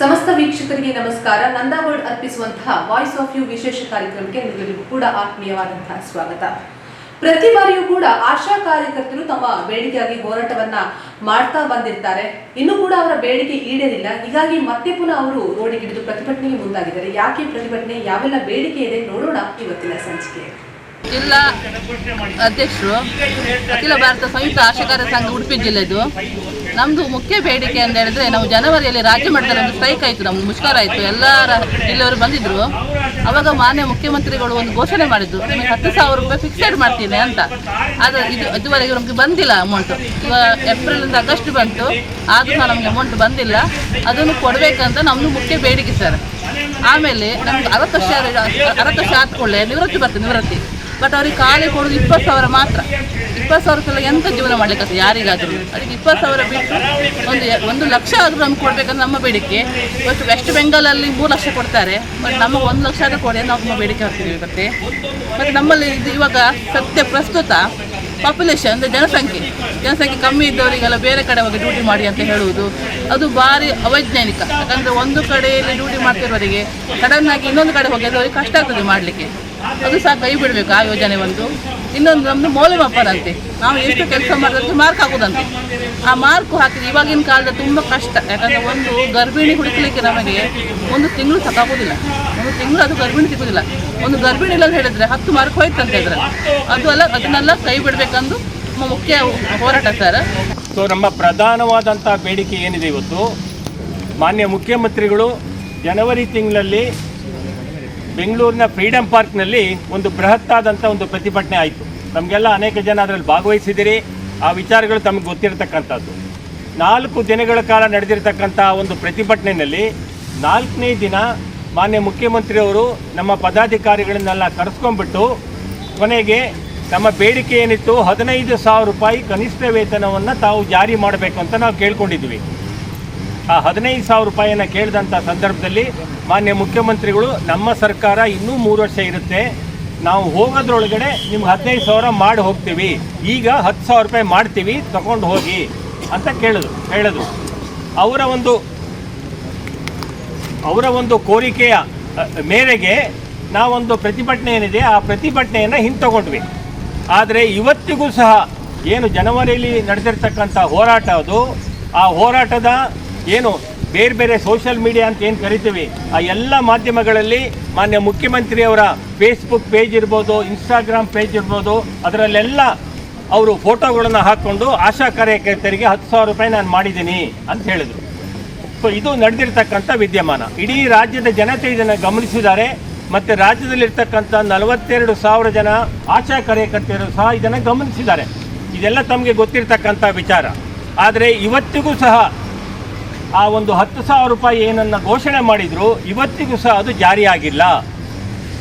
ಸಮಸ್ತ ವೀಕ್ಷಕರಿಗೆ ನಮಸ್ಕಾರ. ನಂದಾಗೋಲ್ಡ್ ಅರ್ಪಿಸುವಂತಹ ವಾಯ್ಸ್ ಆಫ್ ಯು ವಿಶೇಷ ಕಾರ್ಯಕ್ರಮಕ್ಕೆ ನಿಮಗೆಲ್ಲರಿಗೂ ಕೂಡ ಆತ್ಮೀಯವಾದಂತಹ ಸ್ವಾಗತ. ಪ್ರತಿ ಬಾರಿಯೂ ಕೂಡ ಆಶಾ ಕಾರ್ಯಕರ್ತರು ತಮ್ಮ ಬೇಡಿಕೆಯಾಗಿ ಹೋರಾಟವನ್ನ ಮಾಡ್ತಾ ಬಂದಿರ್ತಾರೆ. ಇನ್ನು ಕೂಡ ಅವರ ಬೇಡಿಕೆ ಈಡೇರಿಲ್ಲ. ಹೀಗಾಗಿ ಮತ್ತೆ ಪುನಃ ಅವರು ರೋಡಿಗಿಳಿದು ಪ್ರತಿಭಟನೆಗೆ ಮುಂದಾಗಿದ್ದಾರೆ. ಯಾಕೆ ಪ್ರತಿಭಟನೆ, ಯಾವೆಲ್ಲ ಬೇಡಿಕೆ ಇದೆ ನೋಡೋಣ ಇವತ್ತಿನ ಸಂಚಿಕೆ. ಜಿಲ್ಲಾ ಅಧ್ಯಕ್ಷರು, ಅಖಿಲ ಭಾರತ ಸಂಯುಕ್ತ ಆಶಾಕಾರ ಸಂಘ ಉಡುಪಿ ಜಿಲ್ಲೆದು ನಮ್ಮದು ಮುಖ್ಯ ಬೇಡಿಕೆ ಅಂತ ಹೇಳಿದ್ರೆ ನಾವು ಜನವರಿಯಲ್ಲಿ ರಾಜ್ಯ ಮಟ್ಟದಲ್ಲಿ ಒಂದು ಸ್ಟ್ರೈಕ್ ಆಯಿತು, ನಮ್ದು ಮುಷ್ಕರ ಆಯಿತು, ಎಲ್ಲರ ಇಲ್ಲಿವರು ಬಂದಿದ್ರು. ಅವಾಗ ಮಾನ್ಯ ಮುಖ್ಯಮಂತ್ರಿಗಳು ಒಂದು ಘೋಷಣೆ ಮಾಡಿದ್ರು, ನಿಮಗೆ ಹತ್ತು ಸಾವಿರ ರೂಪಾಯಿ ಫಿಕ್ಸೆಡ್ ಮಾಡ್ತೀನಿ ಅಂತ. ಆದರೆ ಇದು ಇದುವರೆಗೆ ನಮಗೆ ಬಂದಿಲ್ಲ ಅಮೌಂಟು ಇವಾಗ ಏಪ್ರಿಲಿಂದ ಆಗಸ್ಟ್ ಬಂತು, ಆದರೂ ಸಹ ನಮಗೆ ಅಮೌಂಟ್ ಬಂದಿಲ್ಲ. ಅದನ್ನು ಕೊಡಬೇಕಂತ ನಮ್ಮದು ಮುಖ್ಯ ಬೇಡಿಕೆ ಸರ್. ಆಮೇಲೆ ನಮ್ಗೆ ಅರವತ್ತು ವರ್ಷ ಅರವತ್ತು ವರ್ಷ ಆದ್ಕೊಳ್ಳೆ ನಿವೃತ್ತಿ ಬರ್ತದೆ ನಿವೃತ್ತಿ. ಬಟ್ ಅವ್ರಿಗೆ ಖಾಲಿ ಕೊಡೋದು ಇಪ್ಪತ್ತು ಸಾವಿರ ಮಾತ್ರ. ಇಪ್ಪತ್ತು ಸಾವಿರ ಸಲ ಎಂತ ಜೀವನ ಮಾಡ್ಲಿಕ್ಕೆ ಯಾರಿಗಾದರೂ. ಅದಕ್ಕೆ ಇಪ್ಪತ್ತು ಸಾವಿರ ಬಿಟ್ಟು ಒಂದು ಒಂದು ಲಕ್ಷ ಆದರೂ ನಮ್ಗೆ ನಮ್ಮ ಬೇಡಿಕೆ. ಇವತ್ತು ವೆಸ್ಟ್ ಬೆಂಗಾಲಲ್ಲಿ ಮೂರು ಲಕ್ಷ ಕೊಡ್ತಾರೆ. ಬಟ್ ನಮಗೆ ಒಂದು ಲಕ್ಷ ಆದರೂ ಕೊಡಿ ನಾವು ನಮ್ಮ ಬೇಡಿಕೆ ಹಾಕ್ತೀವಿ ಮತ್ತೆ ಮತ್ತು ನಮ್ಮಲ್ಲಿ ಇದು ಇವಾಗ ಸತ್ಯ ಪ್ರಸ್ತುತ ಪಾಪ್ಯುಲೇಷನ್ ಅಂದರೆ ಜನಸಂಖ್ಯೆ. ಜನಸಂಖ್ಯೆ ಕಮ್ಮಿ ಇದ್ದವರಿಗೆಲ್ಲ ಬೇರೆ ಕಡೆ ಹೋಗಿ ಡ್ಯೂಟಿ ಮಾಡಿ ಅಂತ ಹೇಳುವುದು. ಅದು ಭಾರಿ ಅವೈಜ್ಞಾನಿಕ. ಯಾಕಂದರೆ ಒಂದು ಕಡೆಯಲ್ಲಿ ಡ್ಯೂಟಿ ಮಾಡ್ತಿರೋರಿಗೆ ಸಡನ್ನಾಗಿ ಇನ್ನೊಂದು ಕಡೆ ಹೋಗಿ ಅವ್ರಿಗೆ ಕಷ್ಟ ಆಗ್ತದೆ ಮಾಡಲಿಕ್ಕೆ. ಅದು ಸಹ ಕೈ ಬಿಡಬೇಕು ಆ ಯೋಜನೆ ಒಂದು ಇನ್ನೊಂದು ನಮ್ಮದು ಮೌಲ್ಯಮಾಪನ ಅಂತೆ. ನಾವು ಎಷ್ಟು ಕೆಲಸ ಮಾಡಿದ್ರೆ ಮಾರ್ಕ್ ಹಾಕೋದಂತೆ ಆ ಮಾರ್ಕ್ ಹಾಕಿದ್ರೆ ಇವಾಗಿನ ಕಾಲದ ತುಂಬ ಕಷ್ಟ. ಯಾಕಂದರೆ ಒಂದು ಗರ್ಭಿಣಿ ಹುಡುಕಲಿಕ್ಕೆ ನಮಗೆ ಒಂದು ತಿಂಗಳು ಸಾಕಾಗೋದಿಲ್ಲ ಒಂದು ತಿಂಗಳು ಅದು ಗರ್ಭಿಣಿ ಸಿಗೋದಿಲ್ಲ. ಒಂದು ಗರ್ಭಿಣಿ ಇಲ್ಲ ಅಂತ ಹೇಳಿದ್ರೆ ಹತ್ತು ಮಾರ್ಕ್ ಹೋಯ್ತು ಅಂತ ಹೇಳಿದ್ರೆ ಅದು ಅಲ್ಲ, ಅದನ್ನೆಲ್ಲ ಕೈ ಬಿಡಬೇಕಂದು ಮುಖ್ಯ ಹೋರಾಟ ಸರ್. ಸೊ ನಮ್ಮ ಪ್ರಧಾನವಾದಂಥ ಬೇಡಿಕೆ ಏನಿದೆ ಇವತ್ತು? ಮಾನ್ಯ ಮುಖ್ಯಮಂತ್ರಿಗಳು ಜನವರಿ ತಿಂಗಳಲ್ಲಿ ಬೆಂಗಳೂರಿನ ಫ್ರೀಡಂ ಪಾರ್ಕ್ನಲ್ಲಿ ಒಂದು ಬೃಹತ್ತಾದಂಥ ಒಂದು ಪ್ರತಿಭಟನೆ ಆಯಿತು. ನಮಗೆಲ್ಲ ಅನೇಕ ಜನ ಅದರಲ್ಲಿ ಭಾಗವಹಿಸಿದಿರಿ. ಆ ವಿಚಾರಗಳು ತಮಗೆ ಗೊತ್ತಿರತಕ್ಕಂಥದ್ದು. ನಾಲ್ಕು ದಿನಗಳ ಕಾಲ ನಡೆದಿರತಕ್ಕಂಥ ಒಂದು ಪ್ರತಿಭಟನೆಯಲ್ಲಿ ನಾಲ್ಕನೇ ದಿನ ಮಾನ್ಯ ಮುಖ್ಯಮಂತ್ರಿಯವರು ನಮ್ಮ ಪದಾಧಿಕಾರಿಗಳನ್ನೆಲ್ಲ ಕರೆಸ್ಕೊಂಡ್ಬಿಟ್ಟು ಕೊನೆಗೆ ನಮ್ಮ ಬೇಡಿಕೆ ಏನಿತ್ತು, ಹದಿನೈದು ಸಾವಿರ ರೂಪಾಯಿ ಕನಿಷ್ಠ ವೇತನವನ್ನು ತಾವು ಜಾರಿ ಮಾಡಬೇಕು ಅಂತ ನಾವು ಕೇಳ್ಕೊಂಡಿದ್ವಿ. ಆ ಹದಿನೈದು ಸಾವಿರ ರೂಪಾಯಿಯನ್ನು ಕೇಳಿದಂಥ ಸಂದರ್ಭದಲ್ಲಿ ಮಾನ್ಯ ಮುಖ್ಯಮಂತ್ರಿಗಳು, ನಮ್ಮ ಸರ್ಕಾರ ಇನ್ನೂ ಮೂರು ವರ್ಷ ಇರುತ್ತೆ. ನಾವು ಹೋಗೋದ್ರೊಳಗಡೆ ನಿಮ್ಗೆ ಹದಿನೈದು ಸಾವಿರ ಮಾಡಿ ಹೋಗ್ತೀವಿ. ಈಗ ಹತ್ತು ಸಾವಿರ ರೂಪಾಯಿ ಮಾಡ್ತೀವಿ, ತಗೊಂಡು ಹೋಗಿ ಅಂತ ಕೇಳಿದ್ರು ಹೇಳಿದ್ರು ಅವರ ಒಂದು ಅವರ ಒಂದು ಕೋರಿಕೆಯ ಮೇರೆಗೆ ನಾವೊಂದು ಪ್ರತಿಭಟನೆ ಏನಿದೆ, ಆ ಪ್ರತಿಭಟನೆಯನ್ನು ಹಿಂತಗೊಂಡ್ವಿ. ಆದರೆ ಇವತ್ತಿಗೂ ಸಹ ಏನು ಜನವರಿಯಲ್ಲಿ ನಡೆದಿರ್ತಕ್ಕಂಥ ಹೋರಾಟ ಅದು. ಆ ಹೋರಾಟದ ಏನು ಬೇರೆ ಬೇರೆ ಸೋಷಿಯಲ್ ಮೀಡಿಯಾ ಅಂತ ಏನು ಕರಿತೀವಿ? ಆ ಎಲ್ಲ ಮಾಧ್ಯಮಗಳಲ್ಲಿ ಮಾನ್ಯ ಮುಖ್ಯಮಂತ್ರಿಯವರ ಫೇಸ್ಬುಕ್ ಪೇಜ್ ಇರ್ಬೋದು ಇನ್ಸ್ಟಾಗ್ರಾಮ್ ಪೇಜ್ ಇರ್ಬೋದು, ಅದರಲ್ಲೆಲ್ಲ ಅವರು ಫೋಟೋಗಳನ್ನು ಹಾಕ್ಕೊಂಡು ಆಶಾ ಕಾರ್ಯಕರ್ತರಿಗೆ ಹತ್ತು ಸಾವಿರ ರೂಪಾಯಿ ನಾನು ಮಾಡಿದ್ದೀನಿ ಅಂತ ಹೇಳಿದರು. ಸೊ ಇದು ನಡೆದಿರ್ತಕ್ಕಂಥ ವಿದ್ಯಮಾನ. ಇಡೀ ರಾಜ್ಯದ ಜನತೆ ಇದನ್ನು ಗಮನಿಸಿದ್ದಾರೆ. ಮತ್ತು ರಾಜ್ಯದಲ್ಲಿರ್ತಕ್ಕಂಥ ನಲವತ್ತೆರಡು ಸಾವಿರ ಜನ ಆಶಾ ಕಾರ್ಯಕರ್ತೆಯರು ಸಹ ಇದನ್ನು ಗಮನಿಸಿದ್ದಾರೆ. ಇದೆಲ್ಲ ತಮಗೆ ಗೊತ್ತಿರತಕ್ಕಂಥ ವಿಚಾರ. ಆದರೆ ಇವತ್ತಿಗೂ ಸಹ ಆ ಒಂದು ಹತ್ತು ಸಾವಿರ ರೂಪಾಯಿ ಏನನ್ನು ಘೋಷಣೆ ಮಾಡಿದ್ರು, ಇವತ್ತಿಗೂ ಸಹ ಅದು ಜಾರಿಯಾಗಿಲ್ಲ.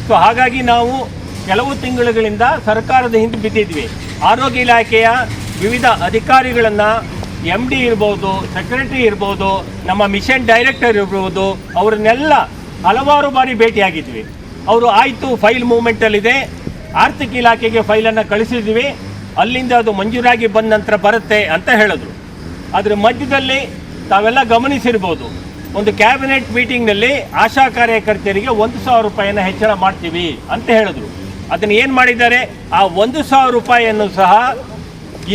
ಸೊ ಹಾಗಾಗಿ ನಾವು ಕೆಲವು ತಿಂಗಳುಗಳಿಂದ ಸರ್ಕಾರದ ಹಿಂದೆ ಬಿದ್ದಿದ್ವಿ. ಆರೋಗ್ಯ ಇಲಾಖೆಯ ವಿವಿಧ ಅಧಿಕಾರಿಗಳನ್ನು ಎಂ ಡಿ ಇರ್ಬೋದು ಸೆಕ್ರೆಟರಿ ಇರ್ಬೋದು, ನಮ್ಮ ಮಿಷನ್ ಡೈರೆಕ್ಟರ್ ಇರ್ಬೋದು, ಅವರನ್ನೆಲ್ಲ ಹಲವಾರು ಬಾರಿ ಭೇಟಿಯಾಗಿದ್ವಿ. ಅವರು ಆಯಿತು ಫೈಲ್ ಮೂವ್ಮೆಂಟಲ್ಲಿದೆ ಆರ್ಥಿಕ ಇಲಾಖೆಗೆ ಫೈಲನ್ನು ಕಳಿಸಿದ್ವಿ. ಅಲ್ಲಿಂದ ಅದು ಮಂಜೂರಾಗಿ ಬಂದ ನಂತರ ಬರುತ್ತೆ ಅಂತ ಹೇಳಿದ್ರು. ಅದರ ಮಧ್ಯದಲ್ಲಿ ತಾವೆಲ್ಲ ಗಮನಿಸಿರ್ಬೋದು. ಒಂದು ಕ್ಯಾಬಿನೆಟ್ ಮೀಟಿಂಗ್ನಲ್ಲಿ ಆಶಾ ಕಾರ್ಯಕರ್ತರಿಗೆ ಒಂದು ಸಾವಿರ ರೂಪಾಯಿಯನ್ನು ಹೆಚ್ಚಳ ಮಾಡ್ತೀವಿ ಅಂತ ಹೇಳಿದ್ರು. ಅದನ್ನು ಏನು ಮಾಡಿದ್ದಾರೆ? ಆ ಒಂದು ಸಾವಿರ ರೂಪಾಯಿಯನ್ನು ಸಹ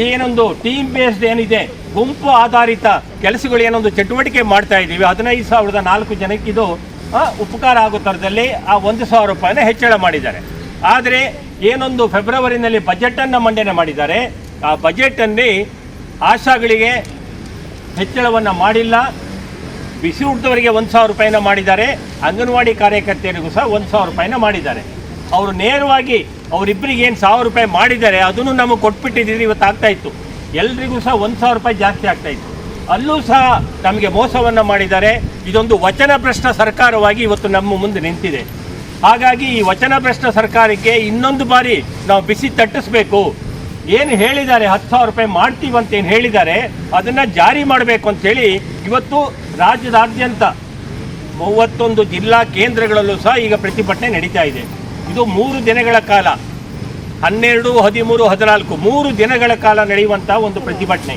ಏನೊಂದು ಟೀಮ್ ಬೇಸ್ಡ್ ಏನಿದೆ, ಗುಂಪು ಆಧಾರಿತ ಕೆಲಸಗಳು ಏನೊಂದು ಚಟುವಟಿಕೆ ಮಾಡ್ತಾ ಇದ್ದೀವಿ. ಹದಿನೈದು ಸಾವಿರದ ನಾಲ್ಕು ಜನಕ್ಕೆ ಇದು ಉಪಕಾರ ಆಗೋ ಥರದಲ್ಲಿ ಆ ಒಂದು ಸಾವಿರ ರೂಪಾಯಿನ ಹೆಚ್ಚಳ ಮಾಡಿದ್ದಾರೆ. ಆದರೆ ಏನೊಂದು ಫೆಬ್ರವರಿನಲ್ಲಿ ಬಜೆಟನ್ನು ಮಂಡನೆ ಮಾಡಿದ್ದಾರೆ. ಆ ಬಜೆಟಲ್ಲಿ ಆಶಾಗಳಿಗೆ ಹೆಚ್ಚಳವನ್ನು ಮಾಡಿಲ್ಲ. ಬಿಸಿ ಊಟದವರಿಗೆ ಒಂದು ಸಾವಿರ ರೂಪಾಯಿನ ಮಾಡಿದ್ದಾರೆ. ಅಂಗನವಾಡಿ ಕಾರ್ಯಕರ್ತೆಯರಿಗೂ ಸಹ ಒಂದು ಸಾವಿರ ರೂಪಾಯಿನ ಮಾಡಿದ್ದಾರೆ. ಅವರು ನೇರವಾಗಿ ಅವರಿಬ್ಬರಿಗೆ ಏನು ಸಾವಿರ ರೂಪಾಯಿ ಮಾಡಿದ್ದಾರೆ, ಅದನ್ನು ನಮಗೆ ಕೊಟ್ಬಿಟ್ಟಿದ್ದೀರಿ, ಇವತ್ತು ಆಗ್ತಾ ಇತ್ತು. ಎಲ್ರಿಗೂ ಸಹ ಒಂದು ಸಾವಿರ ರೂಪಾಯಿ ಜಾಸ್ತಿ ಆಗ್ತಾ ಇತ್ತು. ಅಲ್ಲೂ ಸಹ ನಮಗೆ ಮೋಸವನ್ನು ಮಾಡಿದ್ದಾರೆ. ಇದೊಂದು ವಚನ ವಚನಭ್ರಷ್ಟ ಸರ್ಕಾರವಾಗಿ ಇವತ್ತು ನಮ್ಮ ಮುಂದೆ ನಿಂತಿದೆ. ಹಾಗಾಗಿ ಈ ವಚನ ವಚನಭ್ರಷ್ಟ ಸರ್ಕಾರಕ್ಕೆ ಇನ್ನೊಂದು ಬಾರಿ ನಾವು ಬಿಸಿ ತಟ್ಟಿಸ್ಬೇಕು. ಏನು ಹೇಳಿದ್ದಾರೆ ಹತ್ತು ಸಾವಿರ ರೂಪಾಯಿ ಮಾಡ್ತೀವಿ ಅಂತ ಏನು ಹೇಳಿದ್ದಾರೆ, ಅದನ್ನು ಜಾರಿ ಮಾಡಬೇಕು ಅಂತೇಳಿ ಇವತ್ತು ರಾಜ್ಯದಾದ್ಯಂತ ಮೂವತ್ತೊಂದು ಜಿಲ್ಲಾ ಕೇಂದ್ರಗಳಲ್ಲೂ ಸಹ ಈಗ ಪ್ರತಿಭಟನೆ ನಡೀತಾ ಇದೆ. ಇದು ಮೂರು ದಿನಗಳ ಕಾಲ, ಹನ್ನೆರಡು, ಹದಿಮೂರು, ಹದಿನಾಲ್ಕು, ಮೂರು ದಿನಗಳ ಕಾಲ ನಡೆಯುವಂಥ ಒಂದು ಪ್ರತಿಭಟನೆ.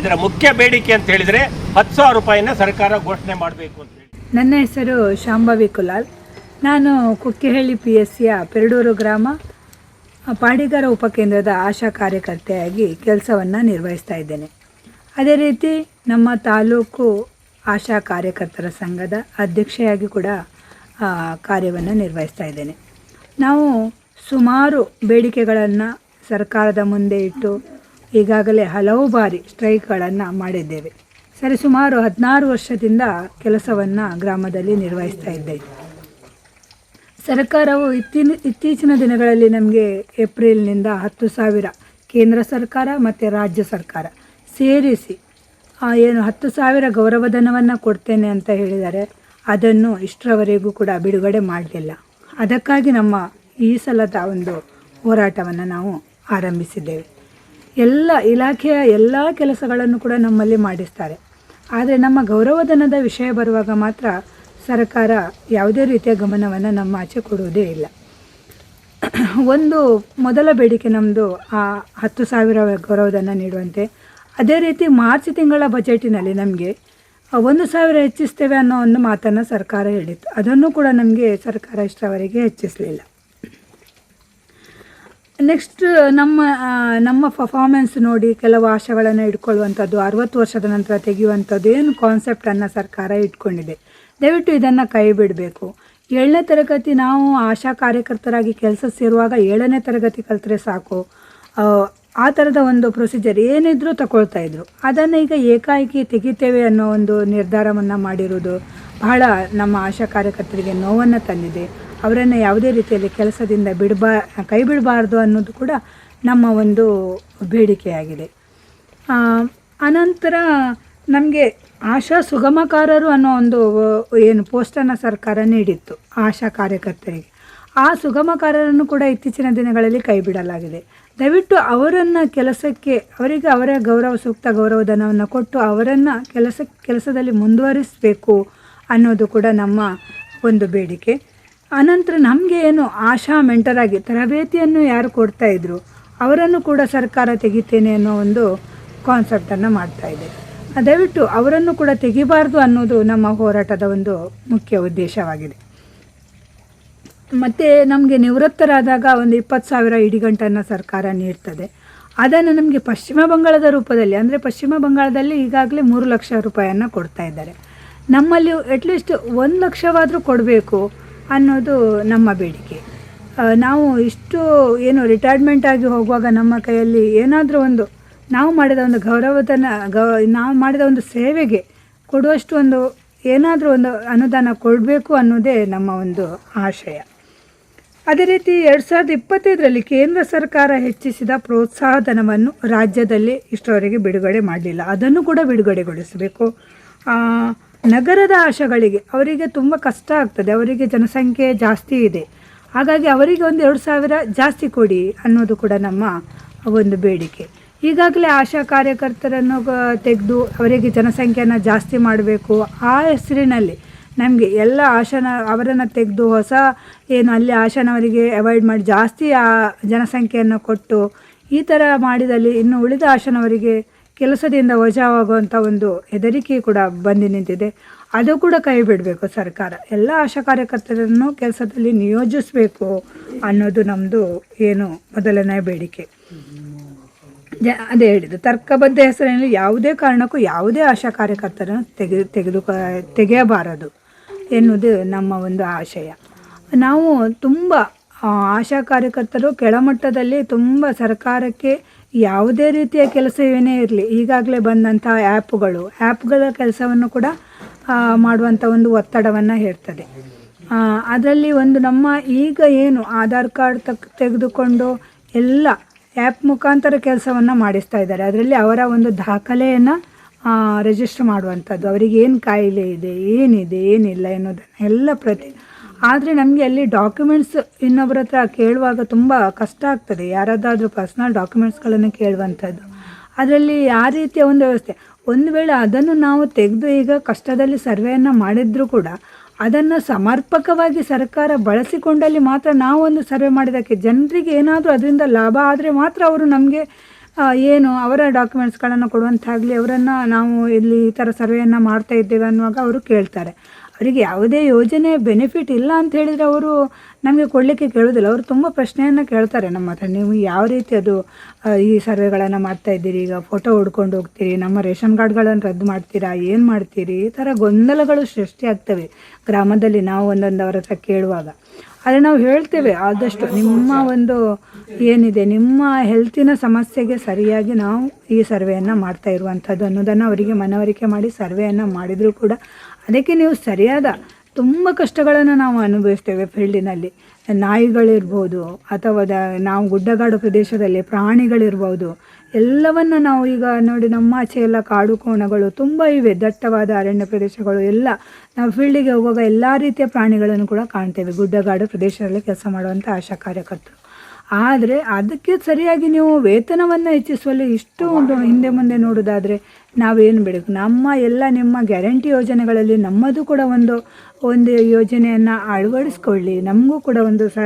ಇದರ ಮುಖ್ಯ ಬೇಡಿಕೆ ಅಂತ ಹೇಳಿದರೆ ಹತ್ತು ಸಾವಿರ ರೂಪಾಯಿನ ಸರ್ಕಾರ ಘೋಷಣೆ ಮಾಡಬೇಕು ಅಂತ ಹೇಳಿ. ನನ್ನ ಹೆಸರು ಶಾಂಭವಿ ಕುಲಾಲ್. ನಾನು ಕುಕ್ಕಿಹಳ್ಳಿ ಪಿ ಎಸ್ ಸಿಯ ಪೆರಡೂರು ಗ್ರಾಮ. ಪಾಡಿಗಾರ ಉಪಕೇಂದ್ರದ ಆಶಾ ಕಾರ್ಯಕರ್ತೆಯಾಗಿ ಕೆಲಸವನ್ನು ನಿರ್ವಹಿಸ್ತಾ ಇದ್ದೇನೆ. ಅದೇ ರೀತಿ ನಮ್ಮ ತಾಲೂಕು ಆಶಾ ಕಾರ್ಯಕರ್ತರ ಸಂಘದ ಅಧ್ಯಕ್ಷೆಯಾಗಿ ಕೂಡ ಕಾರ್ಯವನ್ನು ನಿರ್ವಹಿಸ್ತಾ ಇದ್ದೇನೆ. ನಾವು ಸುಮಾರು ಬೇಡಿಕೆಗಳನ್ನು ಸರ್ಕಾರದ ಮುಂದೆ ಇಟ್ಟು, ಈಗಾಗಲೇ ಹಲವು ಬಾರಿ ಸ್ಟ್ರೈಕ್ಗಳನ್ನು ಮಾಡಿದ್ದೇವೆ. ಸರಿ, ಸುಮಾರು ಹದಿನಾರು ವರ್ಷದಿಂದ ಕೆಲಸವನ್ನು ಗ್ರಾಮದಲ್ಲಿ ನಿರ್ವಹಿಸ್ತಾ ಇದ್ದೇವೆ ಸರ್ಕಾರವು ಇತ್ತೀಚಿನ ದಿನಗಳಲ್ಲಿ ನಮಗೆ ಏಪ್ರಿಲ್ನಿಂದ ಹತ್ತು ಸಾವಿರ ಕೇಂದ್ರ ಸರ್ಕಾರ ಮತ್ತು ರಾಜ್ಯ ಸರ್ಕಾರ ಸೇರಿಸಿ ಏನು ಹತ್ತು ಸಾವಿರ ಗೌರವಧನವನ್ನು ಕೊಡ್ತೇನೆ ಅಂತ ಹೇಳಿದರೆ ಅದನ್ನು ಇಷ್ಟರವರೆಗೂ ಕೂಡ ಬಿಡುಗಡೆ ಮಾಡಲಿಲ್ಲ. ಅದಕ್ಕಾಗಿ ನಮ್ಮ ಈ ಸಲದ ಒಂದು ಹೋರಾಟವನ್ನು ನಾವು ಆರಂಭಿಸಿದ್ದೇವೆ. ಎಲ್ಲ ಇಲಾಖೆಯ ಎಲ್ಲ ಕೆಲಸಗಳನ್ನು ಕೂಡ ನಮ್ಮಲ್ಲಿ ಮಾಡಿಸ್ತಾರೆ. ಆದರೆ ನಮ್ಮ ಗೌರವಧನದ ವಿಷಯ ಬರುವಾಗ ಮಾತ್ರ ಸರ್ಕಾರ ಯಾವುದೇ ರೀತಿಯ ಗಮನವನ್ನು ನಮ್ಮ ಆಚೆ ಕೊಡುವುದೇ ಇಲ್ಲ. ಒಂದು ಮೊದಲ ಬೇಡಿಕೆ ನಮ್ಮದು ಆ ಹತ್ತು ಸಾವಿರ ಗೌರವಧನ ನೀಡುವಂತೆ. ಅದೇ ರೀತಿ ಮಾರ್ಚ್ ತಿಂಗಳ ಬಜೆಟಿನಲ್ಲಿ ನಮಗೆ ಒಂದು ಸಾವಿರ ಹೆಚ್ಚಿಸ್ತೇವೆ ಅನ್ನೋ ಒಂದು ಮಾತನ್ನು ಸರ್ಕಾರ ಹೇಳಿತ್ತು. ಅದನ್ನು ಕೂಡ ನಮಗೆ ಸರ್ಕಾರ ಇಷ್ಟರವರೆಗೆ ಹೆಚ್ಚಿಸಲಿಲ್ಲ. ನೆಕ್ಸ್ಟ್ ನಮ್ಮ ನಮ್ಮ ಪರ್ಫಾರ್ಮೆನ್ಸ್ ನೋಡಿ ಕೆಲವು ಆಶಗಳನ್ನು ಇಟ್ಕೊಳ್ಳುವಂಥದ್ದು, ಅರವತ್ತು ವರ್ಷದ ನಂತರ ತೆಗೆಯುವಂಥದ್ದು ಏನು ಕಾನ್ಸೆಪ್ಟನ್ನು ಸರ್ಕಾರ ಇಟ್ಕೊಂಡಿದೆ. ದಯವಿಟ್ಟು ಇದನ್ನು ಕೈ ಬಿಡಬೇಕು. ಏಳನೇ ತರಗತಿ ನಾವು ಆಶಾ ಕಾರ್ಯಕರ್ತರಾಗಿ ಕೆಲಸ ಸೇರುವಾಗ ಏಳನೇ ತರಗತಿ ಕಲಿತರೆ ಸಾಕು. ಆ, ಥರದ ಒಂದು ಪ್ರೊಸೀಜರ್ ಏನಿದ್ರೂ ತಗೊಳ್ತಾ ಇದ್ರು. ಅದನ್ನು ಈಗ ಏಕಾಏಕಿ ತೆಗಿತೇವೆ ಅನ್ನೋ ಒಂದು ನಿರ್ಧಾರವನ್ನು ಮಾಡಿರೋದು ಬಹಳ ನಮ್ಮ ಆಶಾ ಕಾರ್ಯಕರ್ತರಿಗೆ ನೋವನ್ನು ತಂದಿದೆ. ಅವರನ್ನು ಯಾವುದೇ ರೀತಿಯಲ್ಲಿ ಕೆಲಸದಿಂದ ಬಿಡಬಾ ಕೈ ಬಿಡಬಾರ್ದು ಅನ್ನೋದು ಕೂಡ ನಮ್ಮ ಒಂದು ಬೇಡಿಕೆಯಾಗಿದೆ. ಅನಂತರ ನಮಗೆ ಆಶಾ ಸುಗಮಕಾರರು ಅನ್ನೋ ಒಂದು ಏನು ಪೋಸ್ಟನ್ನು ಸರ್ಕಾರ ನೀಡಿತ್ತು ಆಶಾ ಕಾರ್ಯಕರ್ತರಿಗೆ. ಆ ಸುಗಮಕಾರರನ್ನು ಕೂಡ ಇತ್ತೀಚಿನ ದಿನಗಳಲ್ಲಿ ಕೈ ಬಿಡಲಾಗಿದೆ. ದಯವಿಟ್ಟು ಅವರನ್ನು ಕೆಲಸಕ್ಕೆ, ಅವರಿಗೆ ಅವರ ಗೌರವ, ಸೂಕ್ತ ಗೌರವಧನವನ್ನು ಕೊಟ್ಟು ಅವರನ್ನು ಕೆಲಸ, ಕೆಲಸದಲ್ಲಿ ಮುಂದುವರಿಸಬೇಕು ಅನ್ನೋದು ಕೂಡ ನಮ್ಮ ಒಂದು ಬೇಡಿಕೆ. ಅನಂತರ ನಮಗೆ ಏನು ಆಶಾ ಮೆಂಟರಾಗಿ ತರಬೇತಿಯನ್ನು ಯಾರು ಕೊಡ್ತಾ ಇದ್ರು, ಅವರನ್ನು ಕೂಡ ಸರ್ಕಾರ ತೆಗಿತೇನೆ ಅನ್ನೋ ಒಂದು ಕಾನ್ಸೆಪ್ಟನ್ನು ಮಾಡ್ತಾ ಇದೆ ದಯವಿಟ್ಟು ಅವರನ್ನು ಕೂಡ ತೆಗಿಬಾರ್ದು ಅನ್ನೋದು ನಮ್ಮ ಹೋರಾಟದ ಒಂದು ಮುಖ್ಯ ಉದ್ದೇಶವಾಗಿದೆ. ಮತ್ತು ನಮಗೆ ನಿವೃತ್ತರಾದಾಗ ಒಂದು ಇಪ್ಪತ್ತು ಸಾವಿರ ಇಡಿಗಂಟನ್ನು ಸರ್ಕಾರ ನೀಡ್ತದೆ. ಅದನ್ನು ನಮಗೆ ಪಶ್ಚಿಮ ಬಂಗಾಳದ ರೂಪದಲ್ಲಿ, ಅಂದರೆ ಪಶ್ಚಿಮ ಬಂಗಾಳದಲ್ಲಿ ಈಗಾಗಲೇ ಮೂರು ಲಕ್ಷ ರೂಪಾಯಿಯನ್ನು ಕೊಡ್ತಾ ಇದ್ದಾರೆ. ನಮ್ಮಲ್ಲಿ ಅಟ್ಲೀಸ್ಟ್ ಒಂದು ಲಕ್ಷವಾದರೂ ಕೊಡಬೇಕು ಅನ್ನೋದು ನಮ್ಮ ಬೇಡಿಕೆ. ನಾವು ಇಷ್ಟು ಏನು ರಿಟೈರ್ಮೆಂಟ್ ಆಗಿ ಹೋಗುವಾಗ ನಮ್ಮ ಕೈಯಲ್ಲಿ ಏನಾದರೂ ಒಂದು ನಾವು ಮಾಡಿದ ಒಂದು ಗೌರವಧನ ಗೌ, ನಾವು ಮಾಡಿದ ಒಂದು ಸೇವೆಗೆ ಕೊಡುವಷ್ಟು ಒಂದು ಏನಾದರೂ ಒಂದು ಅನುದಾನ ಕೊಡಬೇಕು ಅನ್ನೋದೇ ನಮ್ಮ ಒಂದು ಆಶಯ. ಅದೇ ರೀತಿ ಎರಡು ಸಾವಿರದ ಇಪ್ಪತ್ತೈದರಲ್ಲಿ ಕೇಂದ್ರ ಸರ್ಕಾರ ಹೆಚ್ಚಿಸಿದ ಪ್ರೋತ್ಸಾಹಧನವನ್ನು ರಾಜ್ಯದಲ್ಲಿ ಇಷ್ಟರವರೆಗೆ ಬಿಡುಗಡೆ ಮಾಡಲಿಲ್ಲ. ಅದನ್ನು ಕೂಡ ಬಿಡುಗಡೆಗೊಳಿಸಬೇಕು. ನಗರದ ಆಶಗಳಿಗೆ ಅವರಿಗೆ ತುಂಬ ಕಷ್ಟ ಆಗ್ತದೆ. ಅವರಿಗೆ ಜನಸಂಖ್ಯೆ ಜಾಸ್ತಿ ಇದೆ. ಹಾಗಾಗಿ ಅವರಿಗೆ ಒಂದು ಎರಡು ಸಾವಿರ ಜಾಸ್ತಿ ಕೊಡಿ ಅನ್ನೋದು ಕೂಡ ನಮ್ಮ ಒಂದು ಬೇಡಿಕೆ. ಈಗಾಗಲೇ ಆಶಾ ಕಾರ್ಯಕರ್ತರನ್ನು ತೆಗೆದು ಅವರಿಗೆ ಜನಸಂಖ್ಯೆಯನ್ನು ಜಾಸ್ತಿ ಮಾಡಬೇಕು. ಆ ಹೆಸರಿನಲ್ಲಿ ನಮಗೆ ಎಲ್ಲ ಆಶನ, ಅವರನ್ನು ತೆಗೆದು ಹೊಸ ಏನು ಅಲ್ಲಿ ಆಶನವರಿಗೆ ಅವಾಯ್ಡ್ ಮಾಡಿ ಜಾಸ್ತಿ ಆ ಜನಸಂಖ್ಯೆಯನ್ನು ಕೊಟ್ಟು ಈ ಥರ ಮಾಡಿದಲ್ಲಿ ಇನ್ನು ಉಳಿದ ಆಶನವರಿಗೆ ಕೆಲಸದಿಂದ ವಜಾವಾಗುವಂಥ ಒಂದು ಹೆದರಿಕೆ ಕೂಡ ಬಂದು ನಿಂತಿದೆ. ಅದು ಕೂಡ ಕೈ ಬಿಡಬೇಕು ಸರ್ಕಾರ. ಎಲ್ಲ ಆಶಾ ಕಾರ್ಯಕರ್ತರನ್ನು ಕೆಲಸದಲ್ಲಿ ನಿಯೋಜಿಸಬೇಕು ಅನ್ನೋದು ನಮ್ಮದು ಏನು ಮೊದಲನೇ ಬೇಡಿಕೆ. ಅದೇ ಹೇಳಿದ್ದು, ತರ್ಕಬದ್ಧ ಹೆಸರಿನಲ್ಲಿ ಯಾವುದೇ ಕಾರಣಕ್ಕೂ ಯಾವುದೇ ಆಶಾ ಕಾರ್ಯಕರ್ತರನ್ನು ತೆಗೆ, ತೆಗೆದು, ತೆಗೆಯಬಾರದು ಎನ್ನುವುದು ನಮ್ಮ ಒಂದು ಆಶಯ. ನಾವು ತುಂಬ ಆಶಾ ಕಾರ್ಯಕರ್ತರು ಕೆಳಮಟ್ಟದಲ್ಲಿ ತುಂಬ ಸರ್ಕಾರಕ್ಕೆ ಯಾವುದೇ ರೀತಿಯ ಕೆಲಸವೇನೇ ಇರಲಿ, ಈಗಾಗಲೇ ಬಂದಂಥ ಆ್ಯಪ್ಗಳು, ಆ್ಯಪ್ಗಳ ಕೆಲಸವನ್ನು ಕೂಡ ಮಾಡುವಂಥ ಒಂದು ಒತ್ತಡವನ್ನು ಹೇಳ್ತದೆ ಅದರಲ್ಲಿ ಒಂದು ನಮ್ಮ ಈಗ ಏನು ಆಧಾರ್ ಕಾರ್ಡ್ ತೆಗೆದುಕೊಂಡು ಎಲ್ಲ ಆ್ಯಪ್ ಮುಖಾಂತರ ಕೆಲಸವನ್ನು ಮಾಡಿಸ್ತಾ ಇದ್ದಾರೆ. ಅದರಲ್ಲಿ ಅವರ ಒಂದು ದಾಖಲೆಯನ್ನು ರಿಜಿಸ್ಟರ್ ಮಾಡುವಂಥದ್ದು. ಅವರಿಗೆ ಏನು ಕಾಯಿಲೆ ಇದೆ, ಏನಿದೆ, ಏನಿಲ್ಲ ಎನ್ನುವುದನ್ನು ಎಲ್ಲ ಪ್ರತಿ, ಆದರೆ ನಮಗೆ ಅಲ್ಲಿ ಡಾಕ್ಯುಮೆಂಟ್ಸ್ ಇನ್ನೊಬ್ಬರ ಹತ್ರ ಕೇಳುವಾಗ ತುಂಬ ಕಷ್ಟ ಆಗ್ತದೆ. ಯಾರದ್ದಾದರೂ ಪರ್ಸ್ನಲ್ ಡಾಕ್ಯುಮೆಂಟ್ಸ್ಗಳನ್ನು ಕೇಳುವಂಥದ್ದು. ಅದರಲ್ಲಿ ಆ ರೀತಿಯ ಒಂದು ವ್ಯವಸ್ಥೆ. ಒಂದು ವೇಳೆ ಅದನ್ನು ನಾವು ತೆಗೆದು ಈಗ ಕಷ್ಟದಲ್ಲಿ ಸರ್ವೆಯನ್ನು ಮಾಡಿದರೂ ಕೂಡ ಅದನ್ನು ಸಮರ್ಪಕವಾಗಿ ಸರ್ಕಾರ ಬಳಸಿಕೊಂಡಲ್ಲಿ ಮಾತ್ರ ನಾವೊಂದು ಸರ್ವೆ ಮಾಡಿದ್ದಕ್ಕೆ ಜನರಿಗೆ ಏನಾದರೂ ಅದರಿಂದ ಲಾಭ ಆದರೆ ಮಾತ್ರ ಅವರು ನಮಗೆ ಏನು ಅವರ ಡಾಕ್ಯುಮೆಂಟ್ಸ್ಗಳನ್ನು ಕೊಡುವಂತಾಗಲಿ, ಅವರನ್ನು ನಾವು ಇಲ್ಲಿ ಈ ಥರ ಸರ್ವೆಯನ್ನು ಮಾಡ್ತಾ ಇದ್ದೇವೆ ಅನ್ನುವಾಗ ಅವರು ಕೇಳ್ತಾರೆ. ಅವರಿಗೆ ಯಾವುದೇ ಯೋಜನೆ ಬೆನಿಫಿಟ್ ಇಲ್ಲ ಅಂತ ಹೇಳಿದರೆ ಅವರು ನಮಗೆ ಕೊಡಲಿಕ್ಕೆ ಕೇಳೋದಿಲ್ಲ. ಅವರು ತುಂಬ ಪ್ರಶ್ನೆಯನ್ನು ಕೇಳ್ತಾರೆ ನಮ್ಮ ಹತ್ರ. ನೀವು ಯಾವ ರೀತಿ ಅದು ಈ ಸರ್ವೆಗಳನ್ನು ಮಾಡ್ತಾ ಇದ್ದೀರಿ? ಈಗ ಫೋಟೋ ಹೊಡ್ಕೊಂಡು ಹೋಗ್ತೀರಿ, ನಮ್ಮ ರೇಷನ್ ಕಾರ್ಡ್ಗಳನ್ನು ರದ್ದು ಮಾಡ್ತೀರಾ, ಏನು ಮಾಡ್ತೀರಿ? ಈ ಥರ ಗೊಂದಲಗಳು ಸೃಷ್ಟಿಯಾಗ್ತವೆ ಗ್ರಾಮದಲ್ಲಿ ನಾವು ಒಂದೊಂದು ಅವರ ಹತ್ರ ಕೇಳುವಾಗ. ಆದರೆ ನಾವು ಹೇಳ್ತೇವೆ ಆದಷ್ಟು ನಿಮ್ಮ ಒಂದು ಏನಿದೆ, ನಿಮ್ಮ ಹೆಲ್ತಿನ ಸಮಸ್ಯೆಗೆ ಸರಿಯಾಗಿ ನಾವು ಈ ಸರ್ವೆಯನ್ನು ಮಾಡ್ತಾ ಇರುವಂಥದ್ದು ಅನ್ನೋದನ್ನು ಅವರಿಗೆ ಮನವರಿಕೆ ಮಾಡಿ ಸರ್ವೆಯನ್ನು ಮಾಡಿದರೂ ಕೂಡ ಅದಕ್ಕೆ ನೀವು ಸರಿಯಾದ ತುಂಬ ಕಷ್ಟಗಳನ್ನು ನಾವು ಅನುಭವಿಸ್ತೇವೆ ಫೀಲ್ಡಿನಲ್ಲಿ. ನಾಯಿಗಳಿರ್ಬೋದು ಅಥವಾ ನಾವು ಗುಡ್ಡಗಾಡು ಪ್ರದೇಶದಲ್ಲಿ ಪ್ರಾಣಿಗಳಿರ್ಬೋದು, ಎಲ್ಲವನ್ನು ನಾವು ಈಗ ನೋಡಿ ನಮ್ಮ ಆಚೆ ಎಲ್ಲ ಕಾಡು ಕೋಣಗಳು ತುಂಬ ಇವೆ, ದಟ್ಟವಾದ ಅರಣ್ಯ ಪ್ರದೇಶಗಳು ಎಲ್ಲ ನಾವು ಫೀಲ್ಡಿಗೆ ಹೋಗುವಾಗ ಎಲ್ಲ ರೀತಿಯ ಪ್ರಾಣಿಗಳನ್ನು ಕೂಡ ಕಾಣ್ತೇವೆ. ಗುಡ್ಡಗಾಡು ಪ್ರದೇಶದಲ್ಲಿ ಕೆಲಸ ಮಾಡುವಂಥ ಆಶಾ ಕಾರ್ಯಕರ್ತರು. ಆದರೆ ಅದಕ್ಕೆ ಸರಿಯಾಗಿ ನೀವು ವೇತನವನ್ನು ಹೆಚ್ಚಿಸುವಲ್ಲಿ ಇಷ್ಟು ಒಂದು ಹಿಂದೆ ಮುಂದೆ ನೋಡೋದಾದರೆ ನಾವೇನು ಬಿಡಬೇಕು? ನಮ್ಮ ಎಲ್ಲ ನಿಮ್ಮ ಗ್ಯಾರಂಟಿ ಯೋಜನೆಗಳಲ್ಲಿ ನಮ್ಮದು ಕೂಡ ಒಂದು ಒಂದು ಯೋಜನೆಯನ್ನು ಅಳವಡಿಸ್ಕೊಳ್ಳಿ. ನಮಗೂ ಕೂಡ ಒಂದು ಸ,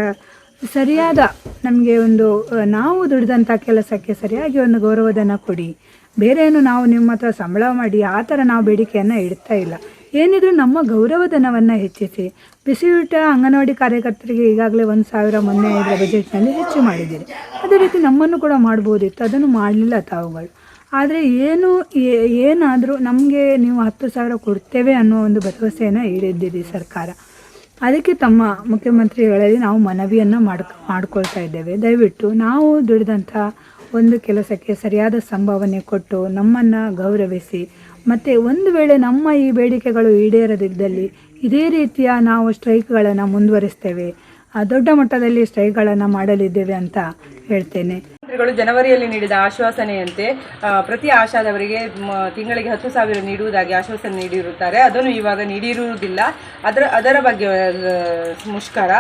ಸರಿಯಾದ ನಮಗೆ ಒಂದು, ನಾವು ದುಡಿದಂಥ ಕೆಲಸಕ್ಕೆ ಸರಿಯಾಗಿ ಒಂದು ಗೌರವಧನ ಕೊಡಿ. ಬೇರೆ ಏನು ನಾವು ನಿಮ್ಮ ಹತ್ರ ಸಂಬಳ ಮಾಡಿ, ಆ ಥರ ನಾವು ಬೇಡಿಕೆಯನ್ನು ಇಡ್ತಾ ಇಲ್ಲ. ಏನಿದ್ರು ನಮ್ಮ ಗೌರವಧನವನ್ನು ಹೆಚ್ಚಿಸಿ. ಬಿಸಿಯೂಟ ಅಂಗನವಾಡಿ ಕಾರ್ಯಕರ್ತರಿಗೆ ಈಗಾಗಲೇ ಒಂದು ಸಾವಿರ ಮೊನ್ನೆ ಇದರ ಬಜೆಟ್ನಲ್ಲಿ ಹೆಚ್ಚು ಮಾಡಿದ್ದೀರಿ. ಅದೇ ರೀತಿ ನಮ್ಮನ್ನು ಕೂಡ ಮಾಡ್ಬೋದಿತ್ತು. ಅದನ್ನು ಮಾಡಲಿಲ್ಲ ತಾವುಗಳು. ಆದರೆ ಏನು ಏನಾದರೂ ನಮಗೆ ನೀವು ಹತ್ತು ಸಾವಿರ ಕೊಡ್ತೇವೆ ಅನ್ನೋ ಒಂದು ಭರವಸೆಯನ್ನು ಈಡಿದ್ದೀರಿ ಸರ್ಕಾರ. ಅದಕ್ಕೆ ತಮ್ಮ ಮುಖ್ಯಮಂತ್ರಿಗಳಲ್ಲಿ ನಾವು ಮನವಿಯನ್ನು ಮಾಡ್ಕೊ, ಮಾಡ್ಕೊಳ್ತಾ ಇದ್ದೇವೆ. ದಯವಿಟ್ಟು ನಾವು ದುಡಿದಂಥ ಒಂದು ಕೆಲಸಕ್ಕೆ ಸರಿಯಾದ ಸಂಭಾವನೆ ಕೊಟ್ಟು ನಮ್ಮನ್ನು ಗೌರವಿಸಿ ಮತ್ತು ಒಂದು ವೇಳೆ ನಮ್ಮ ಈ ಬೇಡಿಕೆಗಳು ಈಡೇರದಿದ್ದಲ್ಲಿ ಇದೇ ರೀತಿಯ ನಾವು ಸ್ಟ್ರೈಕ್ಗಳನ್ನು ಮುಂದುವರಿಸ್ತೇವೆ. ದೊಡ್ಡ ಮಟ್ಟದಲ್ಲಿ ಸ್ಟ್ರೈಕ್ಗಳನ್ನು ಮಾಡಲಿದ್ದೇವೆ ಅಂತ ಹೇಳ್ತೇನೆ. ಜನವರಿಯಲ್ಲಿ ನೀಡಿದ ಆಶ್ವಾಸನೆಯಂತೆ ಪ್ರತಿ ಆಶಾದವರಿಗೆ ತಿಂಗಳಿಗೆ ಹತ್ತು ಸಾವಿರ ನೀಡುವುದಾಗಿ ಆಶ್ವಾಸನೆ ನೀಡಿರುತ್ತಾರೆ. ಅದನ್ನು ಇವಾಗ ನೀಡಿರುವುದಿಲ್ಲ. ಅದರ ಅದರ ಬಗ್ಗೆ ಮುಷ್ಕರ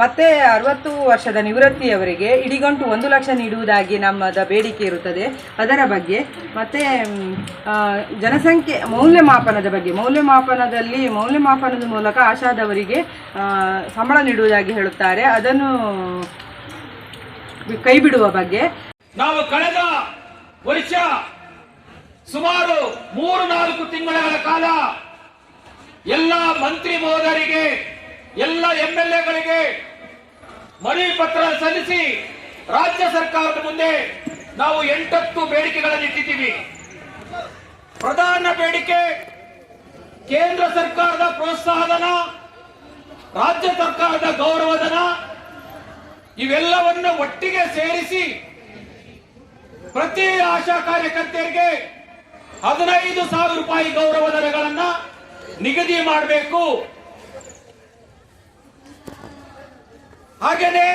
ಮತ್ತೆ ಅರವತ್ತು ವರ್ಷದ ನಿವೃತ್ತಿಯವರಿಗೆ ಇಡಿಗಂಟು ಒಂದು ಲಕ್ಷ ನೀಡುವುದಾಗಿ ನಮ್ಮದ ಬೇಡಿಕೆ ಇರುತ್ತದೆ. ಅದರ ಬಗ್ಗೆ ಮತ್ತೆ ಜನಸಂಖ್ಯೆ ಮೌಲ್ಯಮಾಪನದ ಬಗ್ಗೆ, ಮೌಲ್ಯಮಾಪನದಲ್ಲಿ, ಮೌಲ್ಯಮಾಪನದ ಮೂಲಕ ಆಶಾದವರಿಗೆ ಸಂಬಳ ನೀಡುವುದಾಗಿ ಹೇಳುತ್ತಾರೆ. ಅದನ್ನು ಕೈ ಬಿಡುವ ಬಗ್ಗೆ. ನಾವು ಕಳೆದ ವರ್ಷ ಸುಮಾರು ಮೂರು ನಾಲ್ಕು ತಿಂಗಳ ಕಾಲ ಎಲ್ಲ ಮಂತ್ರಿ ಮಹೋದರಿಗೆ ಎಲ್ಲ ಎಂಎಲ್ಎಗಳಿಗೆ ಎಲ್ ಎಗಳಿಗೆ ಮನವಿ ಪತ್ರ ಸಲ್ಲಿಸಿ ರಾಜ್ಯ ಸರ್ಕಾರದ ಮುಂದೆ ನಾವು ಎಂಟತ್ತು ಬೇಡಿಕೆಗಳನ್ನು ಇಟ್ಟಿದ್ದೀವಿ. ಪ್ರಧಾನ ಬೇಡಿಕೆ ಕೇಂದ್ರ ಸರ್ಕಾರದ ಪ್ರೋತ್ಸಾಹಧನ, ರಾಜ್ಯ ಸರ್ಕಾರದ ಗೌರವಧನ, ಇವೆಲ್ಲವನ್ನು ಒಟ್ಟಿಗೆ ಸೇರಿಸಿ ಪ್ರತಿ ಆಶಾ ಕಾರ್ಯಕರ್ತೆಯರಿಗೆ ಹದಿನೈದು ಸಾವಿರ ರೂಪಾಯಿ ಗೌರವಧನಗಳನ್ನು ನಿಗದಿ ಮಾಡಬೇಕು. ಹಾಗೇನೆ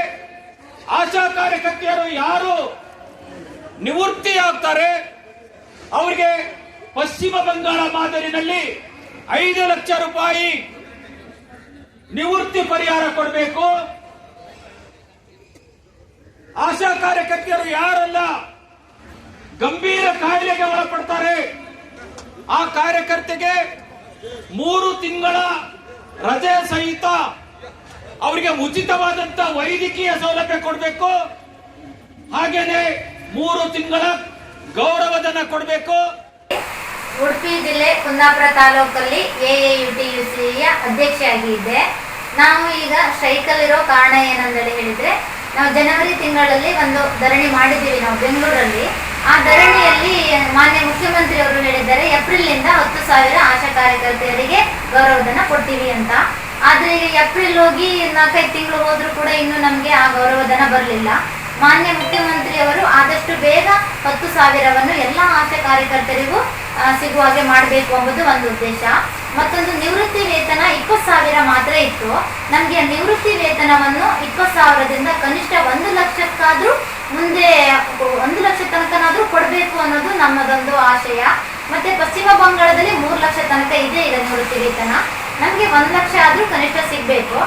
ಆಶಾ ಕಾರ್ಯಕರ್ತೆಯರು ಯಾರು ನಿವೃತ್ತಿ ಆಗ್ತಾರೆ ಅವರಿಗೆ ಪಶ್ಚಿಮ ಬಂಗಾಳ ಮಾದರಿನಲ್ಲಿ ಐದು ಲಕ್ಷ ರೂಪಾಯಿ ನಿವೃತ್ತಿ ಪರಿಹಾರ ಕೊಡಬೇಕು. ಆಶಾ ಕಾರ್ಯಕರ್ತೆಯರು ಯಾರಲ್ಲ, ಗಂಭೀರ ಕಾಯಿಲೆಗೆ ಒಳಪಡ್ತಾರೆ. ಆ ಕಾರ್ಯಕರ್ತೆಗೆ ಮೂರು ತಿಂಗಳ ರಜೆ ಸಹಿತ ಅವರಿಗೆ ಉಚಿತವಾದಂತ ವೈದ್ಯಕೀಯ ಸೌಲಭ್ಯ ಕೊಡಬೇಕು. ಹಾಗೇನೆ ಮೂರು ತಿಂಗಳ ಗೌರವಧನ ಕೊಡಬೇಕು. ಉಡುಪಿ ಜಿಲ್ಲೆ ಕುಂದಾಪುರ ತಾಲೂಕಲ್ಲಿ A A U T U ಸಿಯ ಅಧ್ಯಕ್ಷೆಯಾಗಿದ್ದೆ. ನಾವು ಈಗ ಸ್ಟ್ರೈಕಲ್ಲಿರೋ ಕಾರಣ ಏನಂದೇಳಿ ಹೇಳಿದ್ರೆ, ನಾವು ಜನವರಿ ತಿಂಗಳಲ್ಲಿ ಒಂದು ಧರಣಿ ಮಾಡಿದ್ದೀವಿ ನಾವು ಬೆಂಗಳೂರಲ್ಲಿ. ಆ ಧರಣಿಯಲ್ಲಿ ಮಾನ್ಯ ಮುಖ್ಯಮಂತ್ರಿ ಅವರು ಹೇಳಿದ್ದಾರೆ, ಏಪ್ರಿಲ್ನಿಂದ ಹತ್ತು ಸಾವಿರ ಆಶಾ ಕಾರ್ಯಕರ್ತೆಯರಿಗೆ ಗೌರವಧನ ಕೊಡ್ತೀವಿ ಅಂತ. ಆದ್ರೆ ಏಪ್ರಿಲ್ ಹೋಗಿ ನಾಲ್ಕೈದು ತಿಂಗಳು ಹೋದ್ರು ಕೂಡ ಇನ್ನು ನಮಗೆ ಆ ಗೌರವಧನ ಬರಲಿಲ್ಲ. ಮಾನ್ಯ ಮುಖ್ಯಮಂತ್ರಿಯವರು ಆದಷ್ಟು ಬೇಗ ಹತ್ತು ಸಾವಿರವನ್ನು ಎಲ್ಲ ಆಸೆ ಕಾರ್ಯಕರ್ತರಿಗೂ ಸಿಗುವ ಹಾಗೆ ಮಾಡಬೇಕು ಎಂಬುದು ಒಂದು ಉದ್ದೇಶ. ಮತ್ತೊಂದು ನಿವೃತ್ತಿ ವೇತನ ಇಪ್ಪತ್ತು ಸಾವಿರ ಮಾತ್ರ ಇತ್ತು. ನಮಗೆ ನಿವೃತ್ತಿ ವೇತನವನ್ನು ಇಪ್ಪತ್ತು ಸಾವಿರದಿಂದ ಕನಿಷ್ಠ ಒಂದು ಲಕ್ಷಕ್ಕಾದ್ರೂ ಮುಂದೆ, ಒಂದು ಲಕ್ಷ ತನಕನಾದ್ರೂ ಕೊಡಬೇಕು ಅನ್ನೋದು ನಮ್ಮದೊಂದು ಆಶಯ. ಮತ್ತೆ ಪಶ್ಚಿಮ ಬಂಗಾಳದಲ್ಲಿ ಮೂರು ಲಕ್ಷ ತನಕ ಇದೆ ಈಗ ನಿವೃತ್ತಿ ವೇತನ. ನಮಗೆ ಒಂದು ಲಕ್ಷ ಆದರೂ ಕನಿಷ್ಠ ಸಿಗಬೇಕು.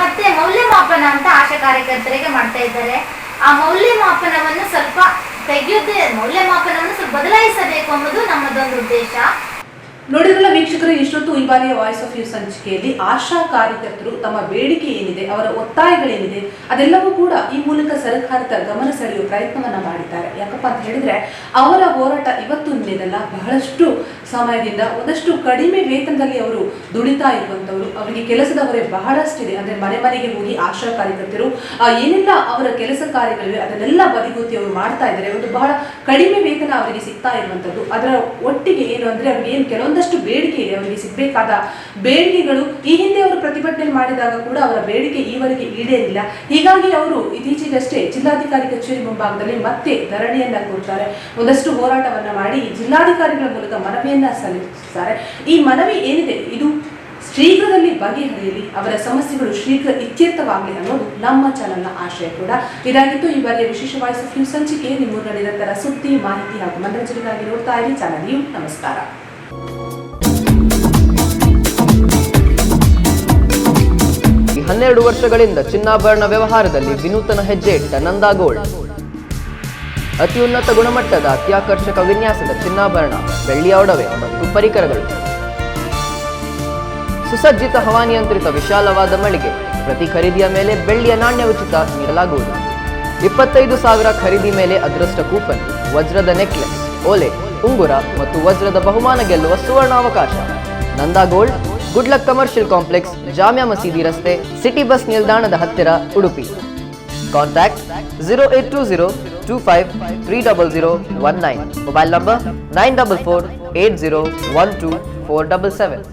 ಮತ್ತೆ ಮೌಲ್ಯಮಾಪನ ಅಂತ ಆಶಾ ಕಾರ್ಯಕರ್ತರಿಗೆ ಮಾಡ್ತಾ ಇದ್ದಾರೆ. ಆ ಮೌಲ್ಯಮಾಪನವನ್ನು ಸ್ವಲ್ಪ ತೆಗೆಯುತ್ತೆ, ಮೌಲ್ಯಮಾಪನವನ್ನು ಸ್ವಲ್ಪ ಬದಲಾಯಿಸಬೇಕು ಅನ್ನೋದು ನಮ್ಮದೊಂದು ಉದ್ದೇಶ. ನೋಡಿದ್ರಲ್ಲ ವೀಕ್ಷಕರು, ಇಷ್ಟೊತ್ತು ಈ ಬಾರಿಯ ವಾಯ್ಸ್ ಆಫ್ ಯು ಸಂಚಿಕೆಯಲ್ಲಿ ಆಶಾ ಕಾರ್ಯಕರ್ತರು ತಮ್ಮ ಬೇಡಿಕೆ ಏನಿದೆ, ಅವರ ಒತ್ತಾಯಗಳೇನಿದೆ, ಅದೆಲ್ಲವೂ ಕೂಡ ಈ ಮೂಲಕ ಸರ್ಕಾರದ ಗಮನ ಸೆಳೆಯುವ ಪ್ರಯತ್ನವನ್ನ ಮಾಡಿದ್ದಾರೆ. ಯಾಕಪ್ಪ ಅಂತ ಹೇಳಿದ್ರೆ, ಅವರ ಹೋರಾಟ ಇವತ್ತು ನಿಲ್ಲದಲ್ಲ ಬಹಳಷ್ಟು ಸಮಯದಿಂದ ಒಂದಷ್ಟು ಕಡಿಮೆ ವೇತನದಲ್ಲಿ ಅವರು ದುಡಿತಾ ಇರುವಂತವರು ಅವರಿಗೆ ಕೆಲಸದ ಹೊರೆ ಬಹಳಷ್ಟಿದೆ. ಅಂದ್ರೆ ಮನೆ ಮನೆಗೆ ಹೋಗಿ ಆಶಾ ಕಾರ್ಯಕರ್ತರು ಏನೆಲ್ಲ ಅವರ ಕೆಲಸ ಕಾರ್ಯಗಳಿವೆ, ಅದನ್ನೆಲ್ಲ ಬದಿಗೊತ್ತಿ ಅವರು ಮಾಡ್ತಾ ಇದ್ದಾರೆ. ಒಂದು ಬಹಳ ಕಡಿಮೆ ವೇತನ ಅವರಿಗೆ ಸಿಗ್ತಾ ಇರುವಂತದ್ದು ಅದರ ಒಟ್ಟಿಗೆ ಏನು ಅಂದ್ರೆ ಅವ್ರಿಗೆ ಏನು ಕೆಲವೊಂದಷ್ಟು ಬೇಡಿಕೆ ಇದೆ. ಅವರಿಗೆ ಸಿಗಬೇಕಾದ ಬೇಡಿಕೆಗಳು ಈ ಹಿಂದೆ ಅವರು ಪ್ರತಿಭಟನೆ ಮಾಡಿದಾಗ ಕೂಡ ಅವರ ಬೇಡಿಕೆ ಈವರೆಗೆ ಈಡೇರಿಲ್ಲ. ಹೀಗಾಗಿ ಅವರು ಇತ್ತೀಚೆಗಷ್ಟೇ ಜಿಲ್ಲಾಧಿಕಾರಿ ಕಚೇರಿ ಮುಂಭಾಗದಲ್ಲಿ ಮತ್ತೆ ಧರಣಿಯನ್ನ ಕೊಡ್ತಾರೆ ಒಂದಷ್ಟು ಹೋರಾಟವನ್ನ ಮಾಡಿ ಜಿಲ್ಲಾಧಿಕಾರಿಗಳ ಮೂಲಕ ಮನವಿಯನ್ನ ಸಲ್ಲಿಸುತ್ತಾರೆ ಈ ಮನವಿ ಏನಿದೆ? ಇದು ಶೀಘ್ರದಲ್ಲಿ ಬಗೆಹರಿಯಲಿ, ಅವರ ಸಮಸ್ಯೆಗಳು ಶೀಘ್ರ ಇತ್ಯರ್ಥವಾಗಲಿ ಅನ್ನೋದು ನಮ್ಮ ಚಾನಲ್ನ ಆಶಯ ಕೂಡ. ಇದಾಗಿತ್ತು ಈ ಬಾರಿಯ ವಿಶೇಷ ವಾಯ್ಸ್ ಸಂಚಿಕೆ. ನಿಮ್ಮೂರ ನಿರಂತರ ಸುದ್ದಿ, ಮಾಹಿತಿ ಹಾಗೂ ಮನರಂಜನೆಗಾಗಿ ನೋಡ್ತಾ ಇರಿ. ಚಾನಲ್ ನಮಸ್ಕಾರ. ಹನ್ನೆರಡು ವರ್ಷಗಳಿಂದ ಚಿನ್ನಾಭರಣ ವ್ಯವಹಾರದಲ್ಲಿ ವಿನೂತನ ಹೆಜ್ಜೆ ಇಟ್ಟ ನಂದಾ ಅತ್ಯುನ್ನತ ಗುಣಮಟ್ಟದ ಅತ್ಯಾಕರ್ಷಕ ವಿನ್ಯಾಸದ ಚಿನ್ನಾಭರಣ, ಬೆಳ್ಳಿಯ ಒಡವೆ ಮತ್ತು ಪರಿಕರಗಳು. ಸುಸಜ್ಜಿತ ಹವಾನಿಯಂತ್ರಿತ ವಿಶಾಲವಾದ ಮಳಿಗೆ, ಪ್ರತಿ ಖರೀದಿಯ ಮೇಲೆ ಬೆಳ್ಳಿಯ ನಾಣ್ಯ ಉಚಿತ ನೀಡಲಾಗುವುದು. ಇಪ್ಪತ್ತೈದು ಸಾವಿರ ಖರೀದಿ ಮೇಲೆ ಅದೃಷ್ಟ ಕೂಪನ್, ವಜ್ರದ ನೆಕ್ಲೆಸ್, ಓಲೆ, ಉಂಗುರ ಮತ್ತು ವಜ್ರದ ಬಹುಮಾನ ಗೆಲ್ಲುವ ಸುವರ್ಣಾವಕಾಶ. Nanda gold good luck commercial complex, Jamia Masjid ರಸ್ತೆ, ಸಿಟಿ ಬಸ್ ನಿಲ್ದಾಣದ ಹತ್ತಿರ Udupi. Contact, zero eight two zero Mobile number nine double four eight zero one two four double seven.